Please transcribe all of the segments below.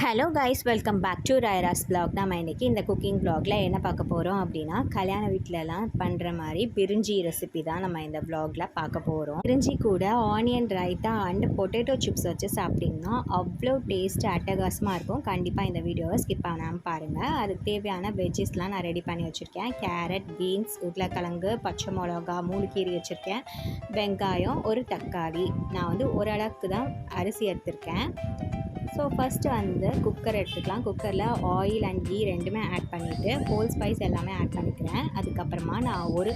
Hello guys welcome back to Rayaras blog நம்ம இன்றைக்கி இந்த குக்கிங் பிளாகில் என்ன பார்க்க போகிறோம் அப்படின்னா கல்யாண வீட்டிலலாம் பண்ணுற மாதிரி பிரிஞ்சி ரெசிபி தான் நம்ம இந்த பிளாகில் பார்க்க போகிறோம் பிரிஞ்சி கூட onion raita and potato chips வச்சு சாப்பிட்டிங்கன்னா அவ்வளோ டேஸ்ட் அட்டகாசமாக இருக்கும். கண்டிப்பாக இந்த வீடியோவை ஸ்கிப் பண்ணாமல் பாருங்கள் அதுக்கு தேவையான வெஜ்ஜஸ்லாம் நான் ரெடி பண்ணி வச்சுருக்கேன். கேரட் பீன்ஸ் உருளைக்கிழங்கு பச்சை மிளகா மூணு கீரி வச்சுருக்கேன். வெங்காயம் ஒரு தக்காளி. நான் வந்து ஓரளவுக்கு தான் அரிசி எடுத்திருக்கேன். ஸோ ஃபஸ்ட்டு வந்து குக்கர் எடுத்துக்கலாம். குக்கரில் ஆயில் அண்ட் கீ ரெண்டுமே ஆட் பண்ணிவிட்டு ஹோல் ஸ்பைஸ் எல்லாமே ஆட் பண்ணிக்கிறேன். அதுக்கப்புறமா நான் ஒரு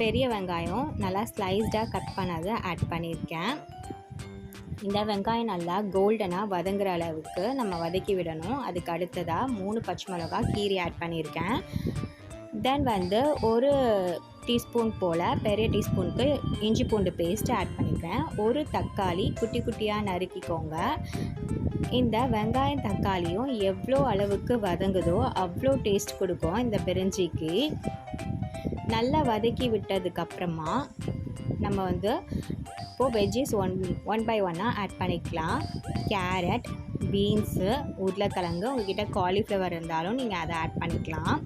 பெரிய வெங்காயம் நல்லா ஸ்லைஸ்டாக கட் பண்ணதை ஆட் பண்ணியிருக்கேன். இந்த வெங்காயம் நல்லா கோல்டனாக வதங்குற அளவுக்கு நம்ம வதக்கி விடணும். அதுக்கு அடுத்ததாக மூணு பச்சை மிளகா கீரி ஆட் பண்ணியிருக்கேன். தென் வந்து ஒரு டீஸ்பூன் போல் பெரிய டீஸ்பூனுக்கு இஞ்சி பூண்டு பேஸ்ட் ஆட் பண்ணிக்கிறேன். ஒரு தக்காளி குட்டி குட்டியாக நறுக்கிக்கோங்க. இந்த வெங்காயம் தக்காளியும் எவ்வளோ அளவுக்கு வதங்குதோ அவ்வளோ டேஸ்ட் கொடுக்கும் இந்த பெருஞ்சிக்கு. நல்லா வதக்கி விட்டதுக்கப்புறமா நம்ம வந்து இப்போது வெஜ்ஜீஸ் ஒன் ஒன் பை ஒன்னாக ஆட் பண்ணிக்கலாம். கேரட் பீன்ஸு உருளைக்கிழங்கு உங்ககிட்ட காலிஃப்ளவர் இருந்தாலும் நீங்கள் அதை ஆட் பண்ணிக்கலாம்.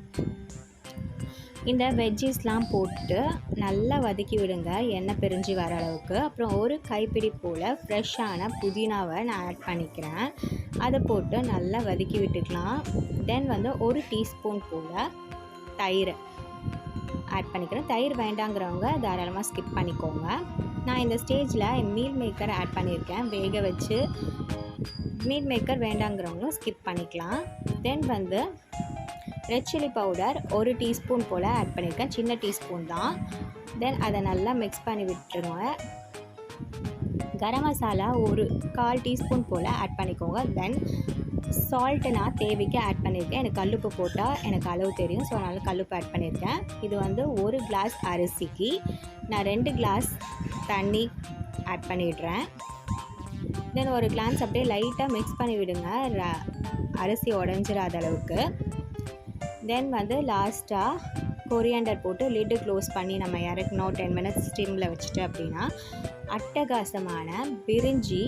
இந்த வெஜ்ஜீஸ்லாம் போட்டு நல்லா வதக்கி விடுங்க எண்ணெய் பிரிஞ்சு வர அளவுக்கு. அப்புறம் ஒரு கைப்பிடி போல் ஃப்ரெஷ்ஷான புதினாவை நான் ஆட் பண்ணிக்கிறேன். அதை போட்டு நல்லா வதக்கி விட்டுக்கலாம். தென் வந்து ஒரு டீஸ்பூன் போல் தயிர் ஆட் பண்ணிக்கிறேன். தயிர் வேண்டாங்கிறவங்க தாராளமாக ஸ்கிப் பண்ணிக்கோங்க. நான் இந்த ஸ்டேஜில் மீல் மேக்கர் ஆட் பண்ணியிருக்கேன். வேக வச்சு மீல் மேக்கர் வேண்டாங்கிறவங்களும் ஸ்கிப் பண்ணிக்கலாம். தென் வந்து ரெட் சில்லி பவுடர் ஒரு டீஸ்பூன் போல் ஆட் பண்ணியிருக்கேன் சின்ன டீஸ்பூன் தான். தென் அதை நல்லா மிக்ஸ் பண்ணி விட்டுருங்க. கரம் மசாலா ஒரு கால் டீஸ்பூன் போல் ஆட் பண்ணிக்கோங்க. தென் சால்ட்டு நான் தேவைக்கு ஆட் பண்ணியிருக்கேன் எனக்கு கல்லுப்பு போட்டால் எனக்கு அளவு தெரியும். ஸோ அதனால் கல்லுப்பு ஆட் பண்ணியிருக்கேன் இது வந்து ஒரு கிளாஸ் அரிசிக்கு நான் ரெண்டு கிளாஸ் தண்ணி ஆட் பண்ணிடுறேன். தென் ஒரு கிளான்ஸ் அப்படியே லைட்டாக மிக்ஸ் பண்ணி விடுங்க. ர- அரிசி உடஞ்சிடாத அளவுக்கு. தென் வந்து லாஸ்ட்டாக கொரியாண்டர் போட்டு லிட்டு க்ளோஸ் பண்ணி நம்ம இறக்கணும் டென் மினிட்ஸ் ஸ்டீமில் வச்சுட்டு அப்படின்னா அட்டகாசமான பிரிஞ்சி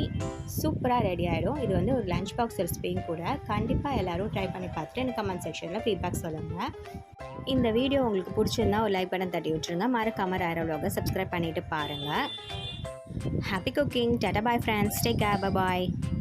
சூப்பராக ரெடி ஆகிடும் இது வந்து ஒரு லஞ்ச் பாக்ஸ் ரெசிபியும் கூட. கண்டிப்பாக எல்லோரும் ட்ரை பண்ணி பார்த்துட்டு எனக்கு கமெண்ட் செக்ஷனில் ஃபீட்பேக் சொல்லுங்கள் இந்த வீடியோ உங்களுக்கு பிடிச்சிருந்தா ஒரு லைக் பட்டன் தட்டி விட்டுருங்க. மறக்காமல் ஆரோ vlog-அ சப்ஸ்கிரைப் பண்ணிவிட்டு பாருங்கள் happy cooking ta-ta bye friends take care bye